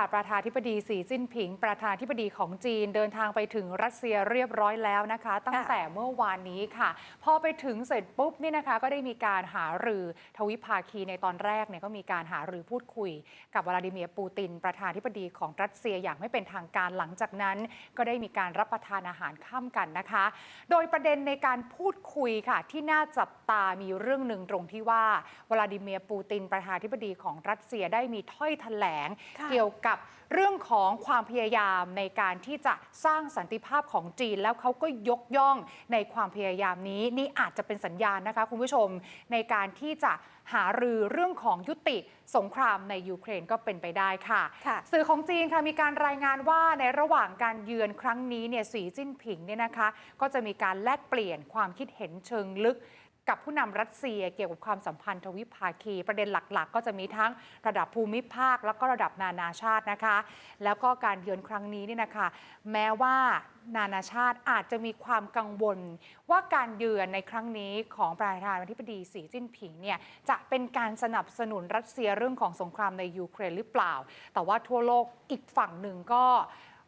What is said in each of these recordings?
ค่ะ ประธานาธิบดีสีจิ้นผิง ประธานาธิบดีของจีน เดินทางไปถึงรัสเซียเรียบร้อยแล้วนะคะ ตั้งแต่เมื่อวานนี้ค่ะ พอไปถึงเสร็จปุ๊บนี่นะคะ ก็ได้มีการหารือทวิภาคีในตอนแรกเนี่ยก็มีการหารือพูดคุย กับวลาดิเมียร์ปูติน ประธานาธิบดีของรัสเซียอย่างไม่เป็นทางการหลังจากนั้น ก็ได้มีการรับประทานอาหารค่ำกันนะคะ โดยประเด็นในการพูดคุยค่ะ ที่น่าจับตามีเรื่องหนึ่งตรงที่ว่าวลาดิเมียร์ปูติน ประธานาธิบดีของรัสเซียได้มีถ้อยแถลงค่ะเกี่ยวกับเรื่องของความพยายามในการที่จะสร้างสันติภาพของจีน แล้วเขาก็ยกย่องในความพยายามนี้ นี่อาจจะเป็นสัญญาณนะคะคุณผู้ชมในการที่จะหารือเรื่องของยุติสงครามในยูเครนก็เป็นไปได้ค่ะค่ะสื่อของจีนค่ะมีการรายงานว่าในระหว่างการเยือนครั้งนี้เนี่ยสีจิ้นผิงเนี่ยนะคะ ก็จะมีการแลกเปลี่ยนความคิดเห็นเชิงลึก กับผู้นำรัสเซียเกี่ยวกับความสัมพันธ์ทวิภาคี ประเด็นหลักๆ ก็จะมีทั้งระดับภูมิภาค แล้วก็ระดับนานาชาตินะคะ แล้วก็การเยือนครั้งนี้เนี่ยนะคะ แม้ว่านานาชาติอาจจะมีความกังวล ว่าการเยือนในครั้งนี้ของประธานาธิบดีสีจิ้นผิงเนี่ยจะเป็นการสนับสนุนรัสเซียเรื่องของสงครามในยูเครนหรือเปล่า แต่ว่าทั่วโลกอีกฝั่งหนึ่งก็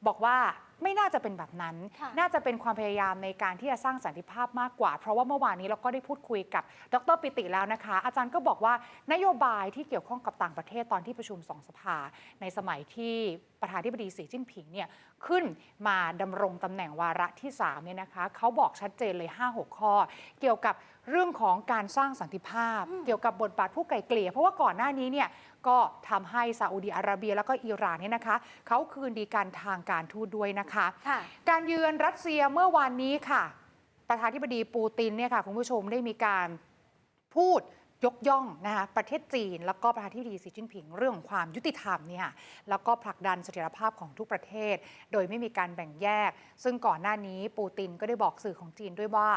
บอกว่า ไม่น่าจะเป็นแบบนั้นค่ะน่าจะเป็นความพยายามในการที่จะสร้างสันติภาพมากกว่า เพราะว่าเมื่อวานนี้เราก็ได้พูดคุยกับดรปิติแล้วนะคะ อาจารย์ก็บอกว่านโยบายที่เกี่ยวข้องกับต่างประเทศตอนที่ประชุมสองสภา ในสมัยที่ ประธานาธิบดีสีจิ้นผิงเนี่ยขึ้นมาดำรงตำแหน่งวาระที่3เนี่ยนะคะเขาบอกชัดเจนเลย 5-6 ข้อ เกี่ยวกับเรื่องของการสร้างสันติภาพ เกี่ยวกับบทบาทผู้ไกลเกลี่ย เพราะว่าก่อนหน้านี้เนี่ยก็ทำให้ซาอุดีอาระเบียแล้วก็อิหร่านเนี่ยนะคะเขาคืนดีกันทางการทูตด้วยนะคะค่ะการเยือนรัสเซียเมื่อวานนี้ค่ะ ประธานาธิบดีปูตินเนี่ยค่ะคุณผู้ชมได้มีการพูด ยกย่องนะคะประเทศจีน แล้วก็ประธานาธิบดีสีจิ้นผิงเรื่องของความยุติธรรมเนี่ยแล้วก็ผลักดันเสถียรภาพของทุกประเทศ โดยไม่มีการแบ่งแยก ซึ่งก่อนหน้านี้ปูตินก็ได้บอกสื่อของจีนด้วยว่า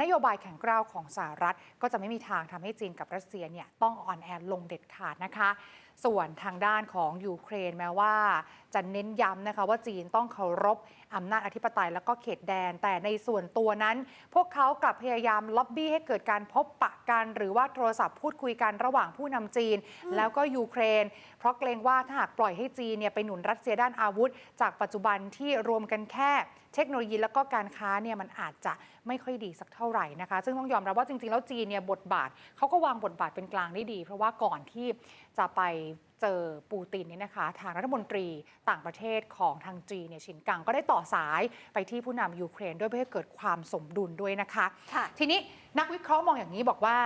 นโยบายแข็งกร้าวของสหรัฐ ก็จะไม่มีทางทำให้จีนกับรัสเซียเนี่ยต้องอ่อนแอลงเด็ดขาดนะคะส่วนทางด้านของยูเครนแม้ว่า จะเน้นย้ำนะคะว่าจีนต้องเคารพอำนาจอธิปไตยแล้วก็เขตแดน แต่ในส่วนตัวนั้น พวกเขากลับพยายามล็อบบี้ให้เกิดการพบปะกันหรือว่าโทรศัพท์พูดคุยกันระหว่างผู้นำจีน แล้วก็ยูเครน เพราะเกรงว่าถ้าหากปล่อยให้จีนเนี่ยไปหนุนรัสเซียด้านอาวุธ จากปัจจุบันที่รวมกันแค่ เทคโนโลยีแล้วก็การค้าเนี่ยมันอาจจะไม่ค่อยดีสักเท่าไหร่นะคะ ซึ่งต้องยอมรับว่าจริงๆ แล้วจีนเนี่ยบทบาทเขาก็วางบทบาทเป็นกลางได้ดี เพราะว่าก่อนที่จะไปเจอปูตินเนี่ยนะคะ ทางรัฐมนตรีต่างประเทศของทางจีนเนี่ยชินกังก็ได้ต่อสายไปที่ผู้นำยูเครนด้วยเพื่อให้เกิดความสมดุลด้วยนะคะค่ะทีนี้นักวิเคราะห์มองอย่างนี้บอกว่า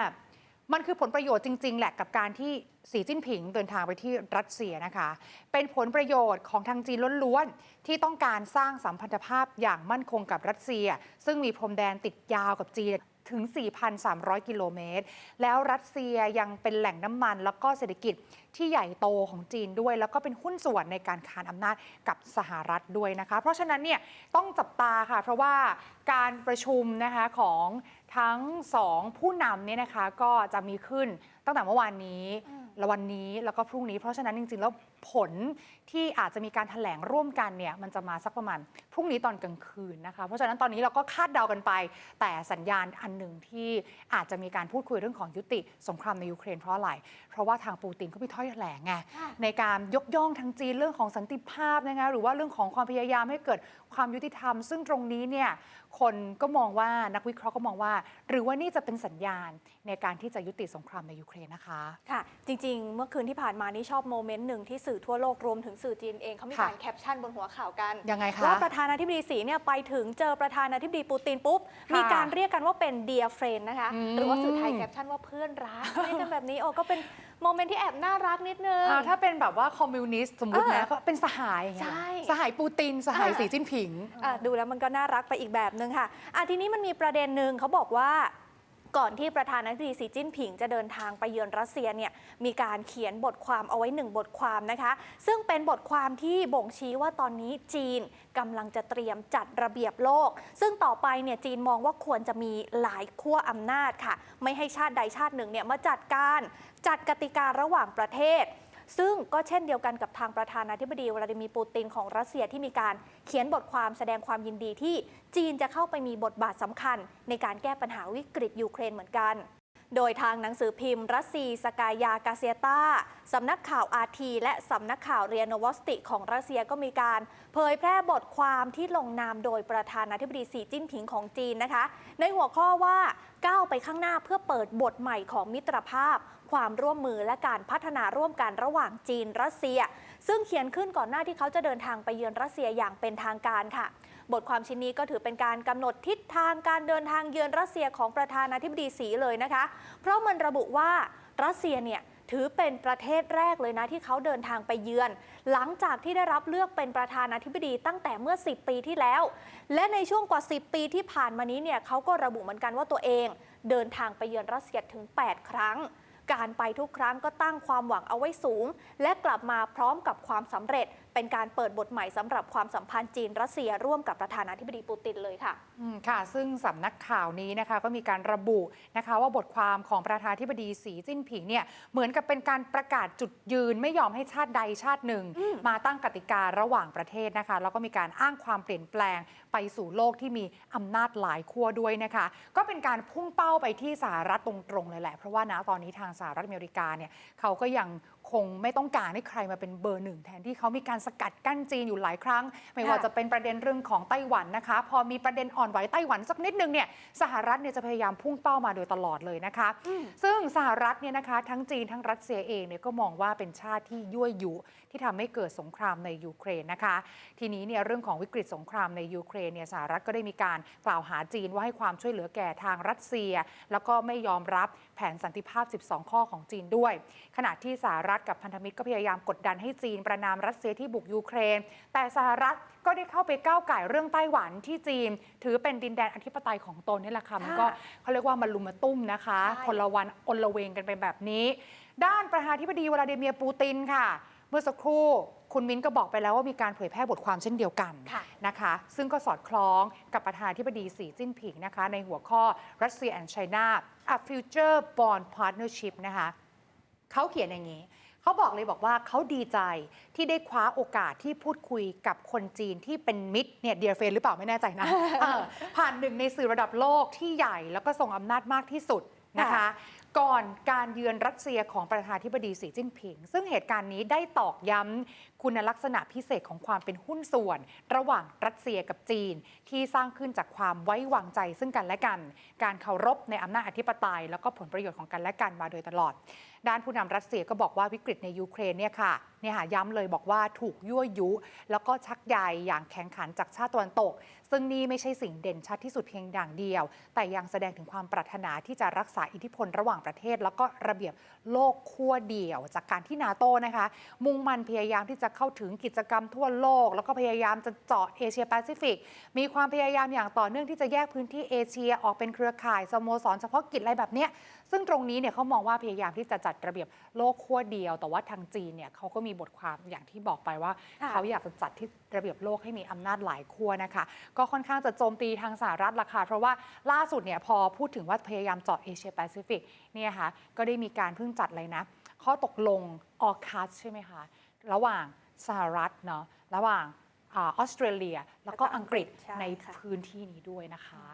มันคือผลประโยชน์จริง ๆ แหละกับการที่สีจิ้นผิงเดินทางไปที่รัสเซียนะคะ เป็นผลประโยชน์ของทางจีนล้วนๆ ที่ต้องการสร้างสัมพันธภาพอย่างมั่นคงกับรัสเซีย ซึ่งมีพรมแดนติดยาวกับจีน ถึง 4,300 กิโลเมตร แล้วรัสเซียยังเป็นแหล่งน้ำมัน แล้วก็เศรษฐกิจที่ใหญ่โตของจีนด้วย แล้วก็เป็นหุ้นส่วนในการคานอำนาจกับสหรัฐด้วยนะคะ เพราะฉะนั้นเนี่ยต้องจับตาค่ะ เพราะว่าการประชุมนะคะของทั้งสองผู้นำเนี่ยนะคะก็จะมีขึ้นตั้งแต่เมื่อวานนี้และวันนี้แล้วก็พรุ่งนี้ เพราะฉะนั้นจริงๆแล้ว ผลที่อาจจะมีการถแถลงร่วมกันเนี่ยมันจะมาสักประมาณพรุ่งนี้ตอนกลางคืนนะคะ เพราะฉะนั้นตอนนี้เราก็คาดเดากันไป แต่สัญญาณอันหนึ่งที่อาจจะมีการพูดคุยเรื่องของยุติสงครามในยูเครนเพราะอะไร เพราะว่าทางปูตินก็มีถ้อยแถลงไงในการยกย่องทางจีนเรื่องของสันติภาพนะคะหรือว่าเรื่องของความพยายามให้เกิดความยุติธรรม ซึ่งตรงนี้เนี่ยคนก็มองว่านักวิเคราะห์ก็มองว่า หรือว่านี่จะเป็นสัญญาณในการที่จะยุติสงครามในยูเครนนะคะค่ะจริง ๆ เมื่อคืนที่ผ่านมานี่ชอบโมเมนต์หนึ่งที่สื่อทั่วโลกรวมถึงสื่อจีนเองเขามีค่ะการแคปชั่นบนหัวข่าวกันยังไงคะว่าประธานาธิบดีสีเนี่ยไปถึงเจอประธานาธิบดีปูตินปุ๊บค่ะมีการเรียกกันว่าเป็น dear friend นะคะอืมหรือว่าสื่อไทยแคปชั่นว่าเพื่อนรักเรียกกันแบบนี้โอ้ก็เป็นโมเมนต์ที่แอบน่ารักนิดนึงอ่าถ้าเป็นแบบว่าคอมมิวนิสต์สมมติเอนะอก็เป็นสหายอย่างเงี้ยใช่สหายปูติน สหายอ่าสีจิ้นผิงอะดูแล้วมันก็น่ารักไปอีกแบบนึงค่ะอะทีนี้มันมีประเด็นหนึ่งเขาบอกว่า ก่อนที่ประธานาธิบดีสีจิ้นผิงจะเดินทางไปเยือนรัสเซียเนี่ยมีการเขียนบทความเอาไว้หนึ่งบทความนะคะ ซึ่งเป็นบทความที่บ่งชี้ว่าตอนนี้จีนกำลังจะเตรียมจัดระเบียบโลก ซึ่งต่อไปเนี่ยจีนมองว่าควรจะมีหลายขั้วอำนาจค่ะ ไม่ให้ชาติใดชาติหนึ่งเนี่ยมาจัดการจัดกติการะหว่างประเทศ ซึ่งก็เช่นเดียวกันกับทางประธานาธิบดีวลาดิมีร์ปูตินของรัสเซียที่มีการเขียนบทความแสดงความยินดีที่จีนจะเข้าไปมีบทบาทสำคัญ ในการแก้ปัญหาวิกฤตยูเครนเหมือนกัน โดยทางหนังสือพิมพ์รัสซีสกายากาเซียตาสำนักข่าวอาทีและสำนักข่าวเรียนโนวอสติ ของรัสเซียก็มีการเผยแพร่บทความที่ลงนามโดยประธานาธิบดีสีจิ้นผิงของจีนนะคะ ในหัวข้อว่าก้าวไปข้างหน้าเพื่อเปิดบทใหม่ของมิตรภาพ ความร่วมมือและการพัฒนาร่วมกันระหว่างจีนรัสเซีย ซึ่งเขียนขึ้นก่อนหน้าที่เขาจะเดินทางไปเยือนรัสเซียอย่างเป็นทางการค่ะ บทความชิ้นนี้ก็ถือเป็นการกำหนดทิศทางการเดินทางเยือนรัสเซียของประธานาธิบดีสีเลยนะคะ เพราะมันระบุว่ารัสเซียเนี่ยถือเป็นประเทศแรกเลยนะที่เขาเดินทางไปเยือน หลังจากที่ได้รับเลือกเป็นประธานาธิบดีตั้งแต่เมื่อ 10 ปีที่แล้ว และในช่วงกว่า 10 ปีที่ผ่านมานี้เนี่ยเขาก็ระบุเหมือนกันว่าตัวเอง เดินทางไปเยือนรัสเซียถึง 8 ครั้ง การไปทุกครั้งก็ตั้งความหวังเอาไว้สูง และกลับมาพร้อมกับความสำเร็จ เป็นการเปิดบทใหม่สำหรับความสัมพันธ์จีนรัสเซียร่วมกับประธานาธิบดีปูตินเลยค่ะอืมค่ะ ซึ่งสำนักข่าวนี้นะคะก็มีการระบุนะคะว่าบทความของประธานาธิบดีสีจิ้นผิงเนี่ยเหมือนกับเป็นการประกาศจุดยืนไม่ยอมให้ชาติใดชาติหนึ่งอืมมาตั้งกติการะหว่างประเทศนะคะแล้วก็มีการอ้างความเปลี่ยนแปลงไปสู่โลกที่มีอำนาจหลายขั้วด้วยนะคะ ก็เป็นการพุ่งเป้าไปที่สหรัฐตรงๆเลยแหละเพราะว่านะตอนนี้ทางสหรัฐอเมริกาเนี่ยเขาก็ยังคงไม่ต้องการให้ใครมาเป็นเบอร์หนึ่งแทนที่เขามีการสกัดกั้นจีนอยู่หลายครั้ง ไม่ว่าค่ะจะเป็นประเด็นเรื่องของไต้หวันนะคะ พอมีประเด็นอ่อนไหวไต้หวันสักนิดนึงเนี่ยสหรัฐเนี่ยจะพยายามพุ่งเป้ามาโดยตลอดเลยนะคะอืมซึ่งสหรัฐเนี่ยนะคะทั้งจีนทั้งรัสเซียเองเนี่ยก็มองว่าเป็นชาติที่ยั่วยุที่ทำให้เกิดสงครามในยูเครนนะคะ ทีนี้เนี่ยเรื่องของวิกฤตสงครามในยูเครนเนี่ยสหรัฐก็ได้มีการกล่าวหาจีนว่าให้ความช่วยเหลือแก่ทางรัสเซีย แล้วก็ไม่ยอมรับแผนสันติภาพ 12ข้อของจีนด้วย ขณะที่สหรัฐกับพันธมิตรก็พยายามกดดันให้จีนประนามรัสเซียที่บุกยูเครน แต่สหรัฐก็ได้เข้าไปก้าวไก่เรื่องไต้หวันที่จีน ถือเป็นดินแดนอธิปไตยของตนนี่แหละค่ะมันก็เขาเรียกว่ามาลุมมาตุ้มนะคะใช่คนละวันอนละเวงกันไปแบบนี้ ด้านประธานาธิบดีวลาดิเมียร์ปูตินค่ะ เมื่อสักครู่ คุณมิ้นก็บอกไปแล้วว่ามีการเผยแพร่บทความเช่นเดียวกันค่ะนะคะ ซึ่งก็สอดคล้องกับประธานาธิบดีสีจิ้นผิงนะคะ ในหัวข้อ Russia and China a future bond partnership นะคะเขาเขียนอย่างนี้เขาบอกเลยบอกว่าเขาดีใจที่ได้คว้าโอกาสที่พูดคุยกับคนจีนที่เป็นมิตรเนี่ยเดียเฟนหรือเปล่าไม่แน่ใจนะเออผ่านหนึ่งในสื่อระดับโลกที่ใหญ่แล้วก็ทรงอำนาจมากที่สุดนะคะค่ะ ก่อนการเยือนรัสเซียของประธานธิบดีสีจิ้นผิง ซึ่งเหตุการณ์นี้ได้ตอกย้ำคุณลักษณะพิเศษของความเป็นหุ้นส่วน ระหว่างรัสเซียกับจีน ที่สร้างขึ้นจากความไว้วางใจซึ่งกันและกัน การเคารพในอำนาจอธิปไตย แล้วก็ผลประโยชน์ของกันและกันมาโดยตลอด ด้านผู้นำรัสเซียก็บอกว่าวิกฤตในยูเครนเนี่ยค่ะเนี่ยค่ะย้ำเลยบอกว่าถูกยั่วยุ แล้วก็ชักใยอย่างแข็งขันจากชาติตะวันตก ซึ่งนี่ไม่ใช่สิ่งเด่นชัดที่สุดเพียงอย่างเดียว แต่ยังแสดงถึงความปรารถนาที่จะรักษาอิทธิพลระหว่างประเทศ แล้วก็ระเบียบโลกขั้วเดียว จากการที่นาโตนะคะ มุ่งมั่นพยายามที่จะเข้าถึงกิจกรรมทั่วโลก แล้วก็พยายามจะเจาะเอเชียแปซิฟิก มีความพยายามอย่างต่อเนื่องที่จะแยกพื้นที่เอเชียออกเป็นเครือข่ายสโมสรเฉพาะกิจอะไรแบบเนี้ยซึ่งตรงนี้เนี่ยเขามองว่าพยายามที่จะจัดระเบียบโลกขั้วเดียว แต่ว่าทางจีนเนี่ยเขาก็มีบทความอย่างที่บอกไปว่าค่ะเขาอยากจะจัดที่ระเบียบโลกให้มีอำนาจหลายขั้วนะคะ ก็ค่อนข้างจะโจมตีทางสหรัฐละค่ะเพราะว่าล่าสุดเนี่ยพอพูดถึงว่าพยายามเจาะเอเชียแปซิฟิกเนี่ยค่ะก็ได้มีการเพิ่งจัดเลยนะ ข้อตกลงออคัสใช่ไหมคะระหว่างสหรัฐเนาะระหว่างอาออสเตรเลีย แล้วก็อังกฤษใช่ในค่ะพื้นที่นี้ด้วยนะคะ